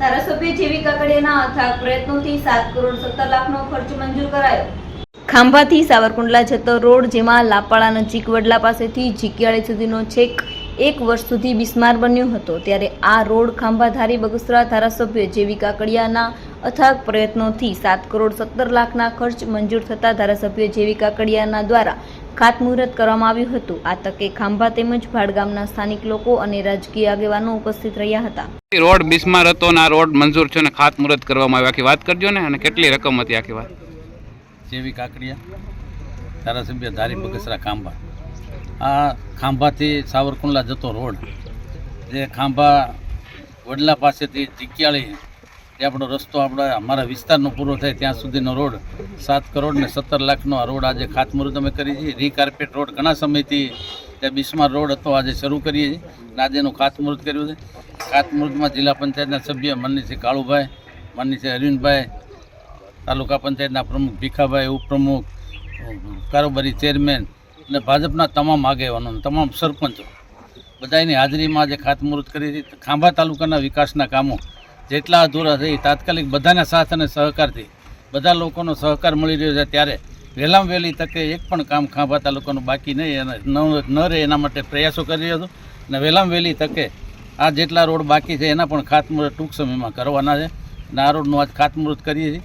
ધારાસભ્ય જેવી કાકડિયાના અથાગ પ્રયત્નોથી સાત કરોડ સત્તર લાખનો ખર્ચ મંજૂર કરાયો. ખાંભાથી સાવરકુંડલા જતો રોડ જેમાં લાપાળા નજીક વડલા પાસેથી જીકિયાળી સુધીનો છેક એક વર્ષ સુધી બિસ્માર બન્યો હતો. ત્યારે આ રોડ ખાંભાધારી બગસરા ધારાસભ્ય જેવી કાકડિયાના અથાગ પ્રયત્નોથી સાત કરોડ સત્તર લાખના ખર્ચ મંજૂર થતા ધારાસભ્ય જેવી કાકડિયાના દ્વારા ખાતમુહૂર્ત કરવામાં આવ્યું હતું. આ તકે ખાંભા તેમજ ભાડગામના સ્થાનિક લોકો અને રાજકીય આગેવાનો ઉપસ્થિત રહ્યા હતા. રોડ બિસ્માર હતો અને આ રોડ મંજૂર છે અને ખાતમુહૂર્ત કરવામાં આવ્યું. આખી વાત કરજો ને અને કેટલી રકમ હતી આખી વાત? જેવી કાકડિયા ધારાસભ્ય ધારી બગસરા ખાંભા. આ ખાંભાથી સાવરકુંડલા જતો રોડ જે ખાંભા વડલા પાસેથી ચીકિયાળી જે આપણો રસ્તો આપણા અમારા વિસ્તારનો પૂરો થાય ત્યાં સુધીનો રોડ સાત કરોડ ને સત્તર લાખનો આ રોડ આજે ખાતમુહૂર્ત અમે કરી છીએ. રીકાર્પેટ રોડ ઘણા સમયથી ત્યાં બિસ્માર રોડ હતો, આજે શરૂ કરીએ છીએ અને આજે એનું ખાતમુહૂર્ત કર્યું છે. ખાતમુહૂર્તમાં જિલ્લા પંચાયતના સભ્ય મનીષી કાળુભાઈ મનીષ અરવિંદભાઈ, તાલુકા પંચાયતના પ્રમુખ ભીખાભાઈ, ઉપપ્રમુખ, કારોબારી ચેરમેન અને ભાજપના તમામ આગેવાનો તમામ સરપંચો બધાની હાજરીમાં આજે ખાતમુહૂર્ત કરી હતી ખાંભા તાલુકાના વિકાસના કામો જેટલા અધૂરા છે એ તાત્કાલિક બધાના સાથ અને સહકારથી બધા લોકોનો સહકાર મળી રહ્યો છે. ત્યારે વહેલામાં વહેલી તકે એક પણ કામ ખાંભા તાલુકાનું બાકી નહીં ન રહે એના માટે પ્રયાસો કરી રહ્યો હતો અને વહેલામાં વહેલી તકે આ જેટલા રોડ બાકી છે, એના પણ ખાતમુહૂર્ત ટૂંક સમયમાં કરવાના છે. અને આ રોડનું આજ ખાતમુહૂર્ત કરીએ છીએ.